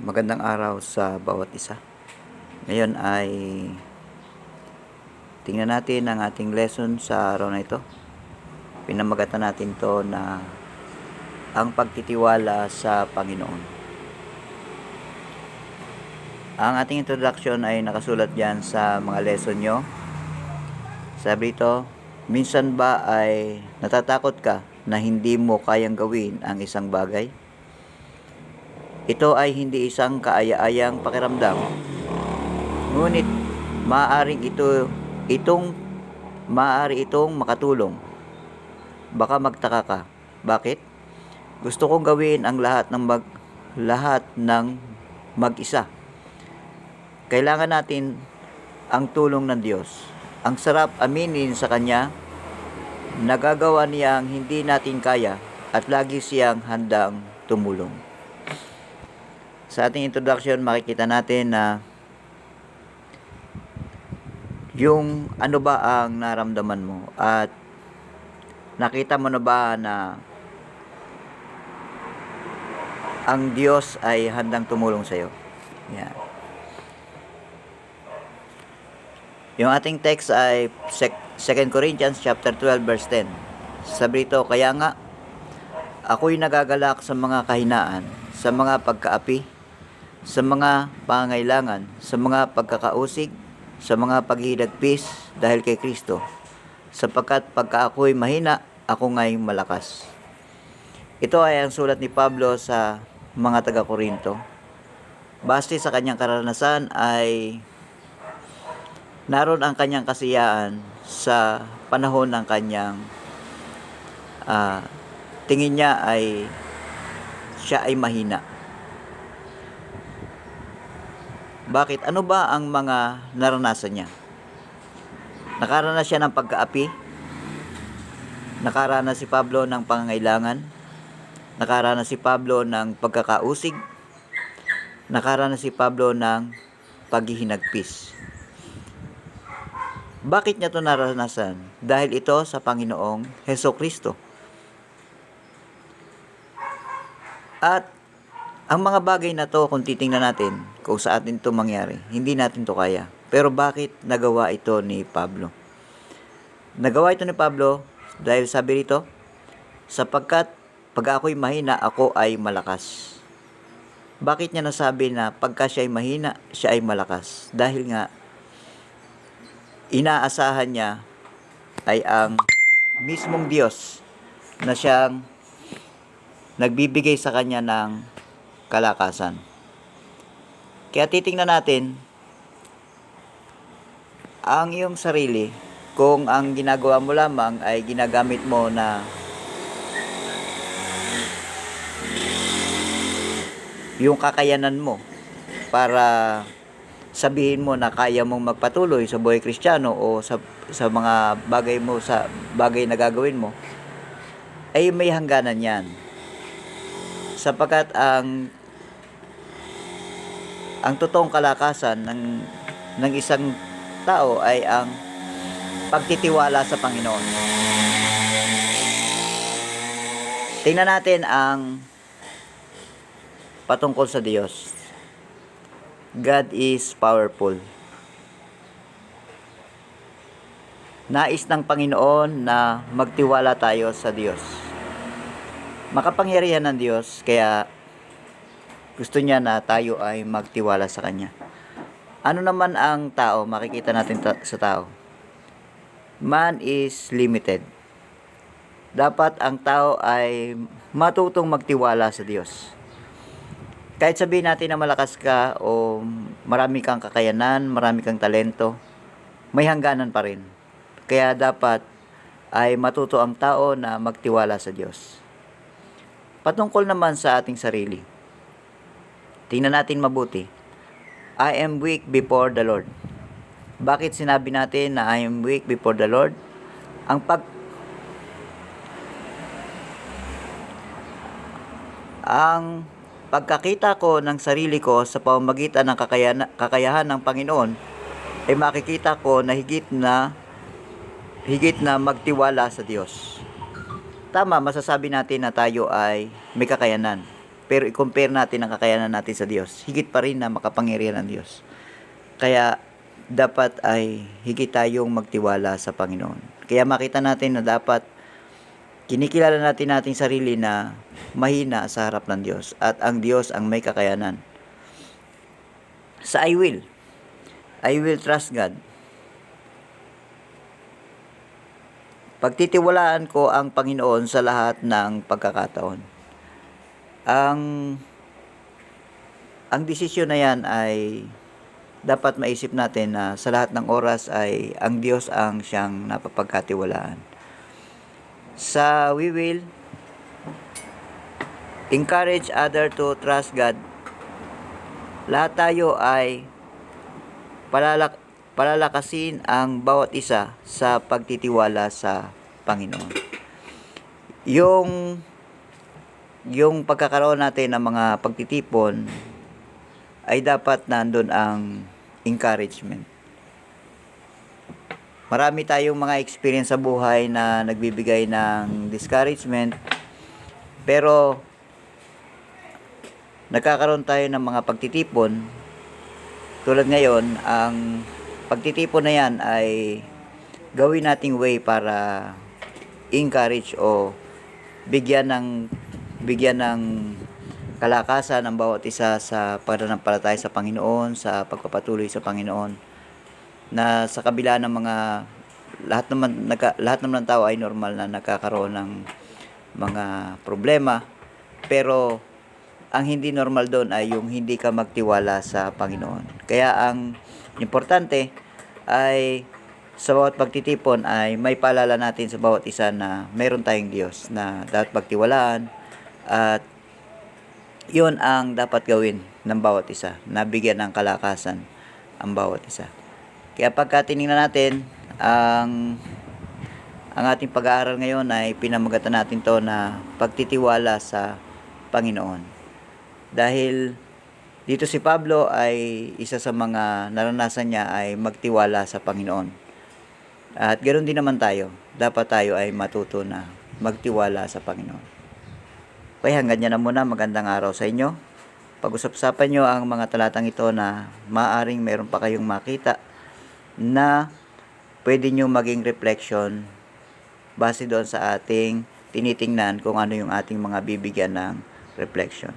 Magandang araw sa bawat isa. Ngayon ay tingnan natin ang ating lesson sa araw na ito. Pinamagatan natin to na ang pagtitiwala sa Panginoon. Ang ating introduction ay nakasulat diyan sa mga lesson nyo. Sabi ito, minsan ba ay natatakot ka na hindi mo kayang gawin ang isang bagay? Ito ay hindi isang kaaya-ayang pakiramdam. Ngunit maaring ito itong maaari itong makatulong. Baka magtaka ka. Bakit? Gusto kong gawin ang lahat ng mag lahat ng mag-isa. Kailangan natin ang tulong ng Diyos. Ang sarap aminin sa Kanya, nagagawa niya ang hindi natin kaya at lagi siyang handang tumulong. Sa ating introduction, makikita natin na yung ano ba ang naramdaman mo at nakita mo na ba na ang Diyos ay handang tumulong sa iyo. Yan. Yung ating text ay sec- 2 Corinthians chapter 12 verse 10. Sabi rito, kaya nga ako'y nagagalak sa mga kahinaan, sa mga pagkaapi, sa mga pangailangan, sa mga pagkakausig, sa mga paghihilagpis dahil kay Kristo. Sapagkat pagka ako'y mahina, ako nga'y malakas. Ito ay ang sulat ni Pablo sa mga taga-Korinto. Base sa kanyang karanasan ay naroon ang kanyang kasiyaan sa panahon ng kanyang ah, tingin niya ay siya ay mahina. Bakit? Ano ba ang mga naranasan niya? Nakaranas siya ng pagkaapi? Nakaranas si Pablo ng pangangailangan? Nakaranas si Pablo ng pagkakausig? Nakaranas si Pablo ng paghihinagpis? Bakit niya ito naranasan? Dahil ito sa Panginoong Heso Kristo. At ang mga bagay na to, kung titingnan natin, kung sa atin ito mangyari, hindi natin to kaya. Pero bakit nagawa ito ni Pablo? Nagawa ito ni Pablo dahil sabi rito, sapagkat pag ako'y mahina, ako ay malakas. Bakit niya nasabi na pagka siya ay mahina, siya ay malakas? Dahil nga, inaasahan niya ay ang mismong Diyos na siyang nagbibigay sa kanya ng kalakasan. Kaya titingnan natin ang iyong sarili kung ang ginagawa mo lamang ay ginagamit mo na yung kakayanan mo para sabihin mo na kaya mong magpatuloy sa buhay kristyano o sa, sa mga bagay mo sa bagay na gagawin mo ay may hangganan yan sapagkat ang ang totoong kalakasan ng ng isang tao ay ang pagtitiwala sa Panginoon. Tingnan natin ang patungkol sa Diyos. God is powerful. Nais ng Panginoon na magtiwala tayo sa Diyos. Makapangyarihan ng Diyos, kaya gusto niya na tayo ay magtiwala sa Kanya. Ano naman ang tao? Makikita natin ta- sa tao. Man is limited. Dapat ang tao ay matutong magtiwala sa Diyos. Kahit sabihin natin na malakas ka o marami kang kakayanan, marami kang talento, may hangganan pa rin. Kaya dapat ay matuto ang tao na magtiwala sa Diyos. Patungkol naman sa ating sarili. Tingnan natin mabuti. I am weak before the Lord. Bakit sinabi natin na I am weak before the Lord? Ang pag ang pagkakita ko ng sarili ko sa pamamagitan ng kakayahan, kakayahan ng Panginoon ay makikita ko na higit na higit na magtiwala sa Diyos. Tama, masasabi natin na tayo ay may kakayanan. Pero i-compare natin ang kakayanan natin sa Diyos, higit pa rin na makapangyarihan ng Diyos. Kaya dapat ay higit tayong magtiwala sa Panginoon. Kaya makita natin na dapat kinikilala natin nating sarili na mahina sa harap ng Diyos at ang Diyos ang may kakayanan. Sa I will, I will trust God. Pagtitiwalaan ko ang Panginoon sa lahat ng pagkakataon. Ang ang desisyon na yan ay dapat maisip natin na sa lahat ng oras ay ang Diyos ang siyang napapagkatiwalaan. Sa we will encourage other to trust God. Lahat tayo ay palalak palalakasin ang bawat isa sa pagtitiwala sa Panginoon. Yung yung pagkakaroon natin ng mga pagtitipon ay dapat nandun ang encouragement. Marami tayong mga experience sa buhay na nagbibigay ng discouragement pero nagkakaroon tayo ng mga pagtitipon tulad ngayon ang pagtitipon na yan ay gawin nating way para encourage o bigyan ng bigyan ng kalakasan ang bawat isa sa pananampalataya sa Panginoon, sa pagpapatuloy sa Panginoon. Na sa kabila ng mga lahat naman nagka, lahat naman ng tao ay normal na nagkakaroon ng mga problema pero ang hindi normal doon ay yung hindi ka magtiwala sa Panginoon. Kaya ang importante ay sa bawat pagtitipon ay may paalala natin sa bawat isa na meron tayong Diyos na dapat pagtiwalaan at yun ang dapat gawin ng bawat isa, nabigyan ng kalakasan ang bawat isa. Kaya pagka tinignan natin, ang ang ating pag-aaral ngayon ay pinamagatan natin to na pagtitiwala sa Panginoon. Dahil dito si Pablo ay isa sa mga naranasan niya ay magtiwala sa Panginoon. At ganoon din naman tayo. Dapat tayo ay matuto na magtiwala sa Panginoon. Kaya hanggang dyan na muna. Magandang araw sa inyo. Pag-usap-usapan nyo ang mga talatang ito na maaring meron pa kayong makita na pwede nyo maging reflection base doon sa ating tinitingnan kung ano yung ating mga bibigyan ng reflection.